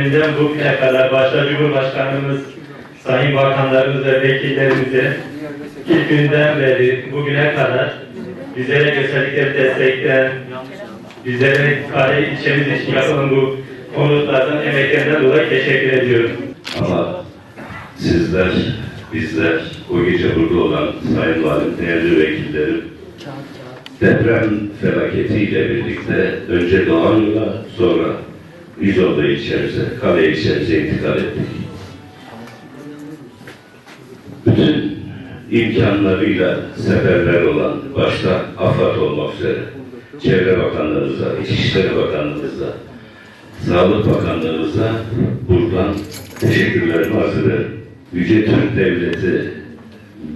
depreminden bugüne kadar başta Cumhurbaşkanımız, Sayın Bakanlarımız ve vekillerimize ilk günden beri bugüne kadar bizlere gösterdikleri destekten, bizlere kale ilçemiz için yapılan bu konutlardan, emeklerinden dolayı teşekkür ediyorum. Ama sizler, bizler, o gece burada olan Sayın Valim, değerli vekillerim, deprem felaketiyle birlikte önce Doğan'la sonra İzolda ilçemize, Kale ilçemize intikal ettik. Bütün imkanlarıyla seferber olan, başta AFAD olmak üzere, Çevre Bakanlığımıza, İçişleri Bakanlığımıza, Sağlık Bakanlığımıza buradan teşekkürlerimi arz ederim. Yüce Türk Devleti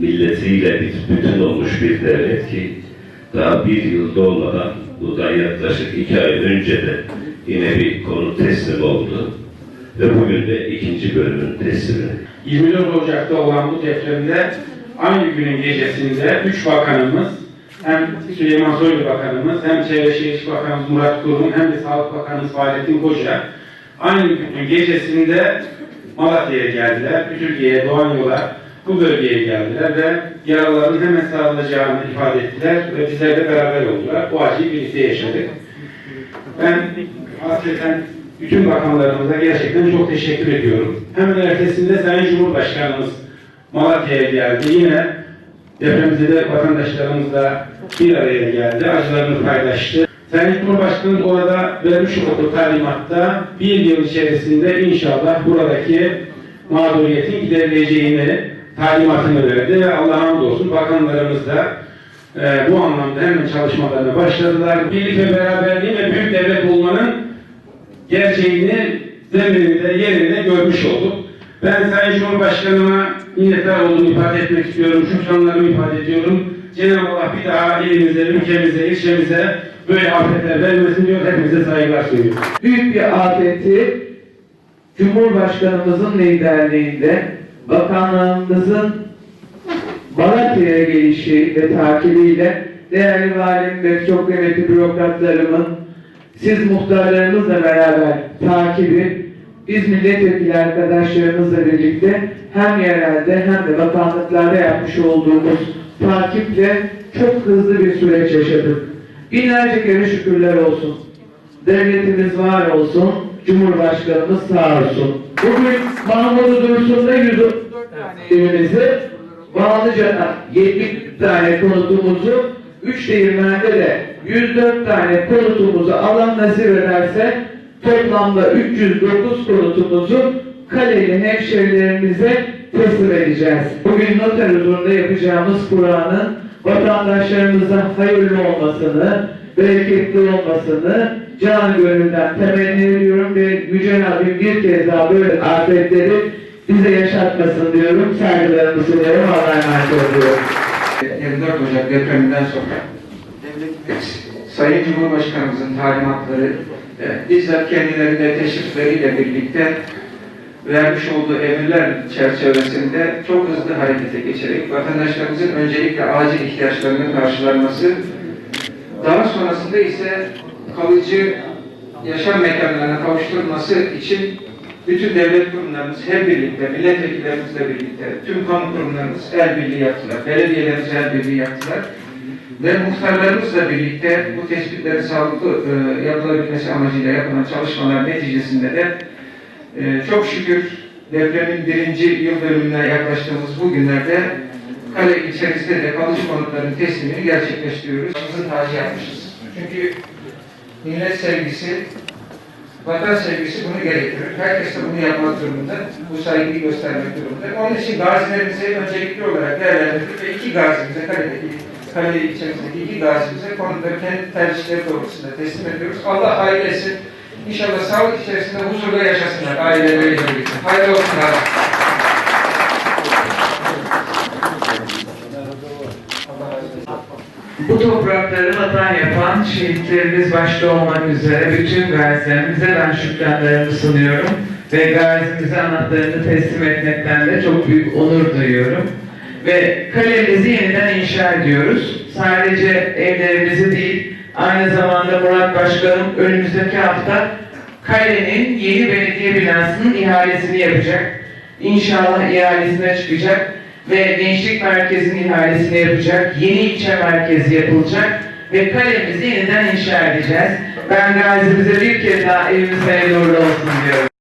milletiyle bir bütün olmuş bir devlet ki daha bir yıl dolmadan bundan yaklaşık iki ay önce de yine bir konu teslim oldu. Ve bugün de ikinci bölümün teslimi. 24 Ocak'ta olan bu depremde aynı günün gecesinde üç bakanımız hem Süleyman Soylu Bakanımız hem Çevre Şehircilik Bakanımız Murat Kurum hem de Sağlık Bakanımız Fahrettin Koca aynı günün gecesinde Malatya'ya geldiler. Türkiye'ye Doğan Yola bu bölgeye geldiler ve yaraların hemen sağlanacağını ifade ettiler ve bizlerle beraber oldular. Bu acıyı birlikte yaşadık. Ben hakikaten bütün bakanlarımıza gerçekten çok teşekkür ediyorum. Hemen ertesinde Sayın Cumhurbaşkanımız Malatya'ya geldi. Yine depremzede vatandaşlarımızla bir araya geldi. Acılarını paylaştı. Sayın Cumhurbaşkanımız orada vermiş olduğu talimatta bir yıl içerisinde inşallah buradaki mağduriyetin giderileceğini talimatını verdi ve Allah'a hamdolsun bakanlarımız da e, bu anlamda hemen çalışmalarına başladılar. Birlik ve beraberliğin ve büyük devlet olmanın gerçeğini zemininde, yerinde görmüş olduk. Ben Sayın Cumhurbaşkanıma minnettar olduğumu ifade etmek istiyorum, şükranlarımı ifade ediyorum. Cenab-ı Allah bir daha elimize, ülkemize, ilçemize böyle afetler vermesin diyor. Hepinize saygılar sunuyorum. büyük bir afeti Cumhurbaşkanımızın liderliğinde bakanlığımızın Malatya'ya gelişi ve takibiyle değerli valim ve çok kıymetli bürokratlarımın siz muhtarlarımızla beraber takibi biz milletvekili arkadaşlarımızla birlikte hem yerelde hem de bakanlıklarda yapmış olduğumuz takiple çok hızlı bir süreç yaşadık. Binlerce kere şükürler olsun. Devletimiz var olsun, Cumhurbaşkanımız sağ olsun. Bugün Mahmut Dursun'da 114 tane Bağlıca'da 70 tane konutumuzu, üç değirmende de 104 tane konutumuzu Allah nasip ederse toplamda 309 konutumuzu Kaleli hemşerilerimize teslim edeceğiz. Bugün noter huzurunda yapacağımız Kur'an'ın vatandaşlarımıza hayırlı olmasını, bereketli olmasını can gönülden temenni ediyorum ve Yüce Rabbim bir kez daha böyle afetleri bize yaşatmasın diyorum. Saygılarımı sunuyorum. Allah'a emanet ediyorum. 24 Ocak depreminden sonra Sayın Cumhurbaşkanımızın talimatları e, bizzat kendilerinde teşrifleriyle birlikte vermiş olduğu emirler çerçevesinde çok hızlı harekete geçerek vatandaşlarımızın öncelikle acil ihtiyaçlarının karşılanması, daha sonrasında ise kalıcı yaşam mekanlarına kavuşturulması için bütün devlet kurumlarımız hep birlikte, milletvekillerimizle birlikte, tüm kamu kurumlarımız el birliği yaptılar, belediyelerimiz el birliği yaptılar. Ve muhtarlarımızla birlikte bu tespitlerin sağlıklı e, yapılabilmesi amacıyla yapılan çalışmalar neticesinde de e, çok şükür depremin birinci yıl dönümüne yaklaştığımız bu günlerde kale içerisinde de kalıcı konutların teslimini gerçekleştiriyoruz. Başımızın tacı yapmışız. Çünkü millet sevgisi, vatan sevgisi bunu gerektirir. Herkes de bunu yapmak durumunda, bu saygıyı göstermek durumunda. Onun için gazilerimizi öncelikli olarak değerlendirdik ve iki gazimize, kaledeki, kale içerisindeki iki gazimize konuları kendi tercihleri doğrultusunda teslim ediyoruz. Allah etsin. İnşallah sağlık içerisinde huzurla yaşasınlar aileleriyle birlikte. Hayırlı olsun abi. Bu toprakları vatan yapan şehitlerimiz başta olmak üzere bütün gazilerimize ben şükranlarımı sunuyorum. Ve gazimize anahtarını teslim etmekten de çok büyük onur duyuyorum. Ve kalemizi yeniden inşa ediyoruz. Sadece evlerimizi değil, aynı zamanda Murat Başkanım önümüzdeki hafta Kalenin yeni belediye binasının ihalesini yapacak. İnşallah ihalesine çıkacak ve gençlik merkezinin ihalesini yapacak. Yeni ilçe merkezi yapılacak ve kalemizi yeniden inşa edeceğiz. Ben gazimize bir kez daha evimize hayırlı olsun diyorum.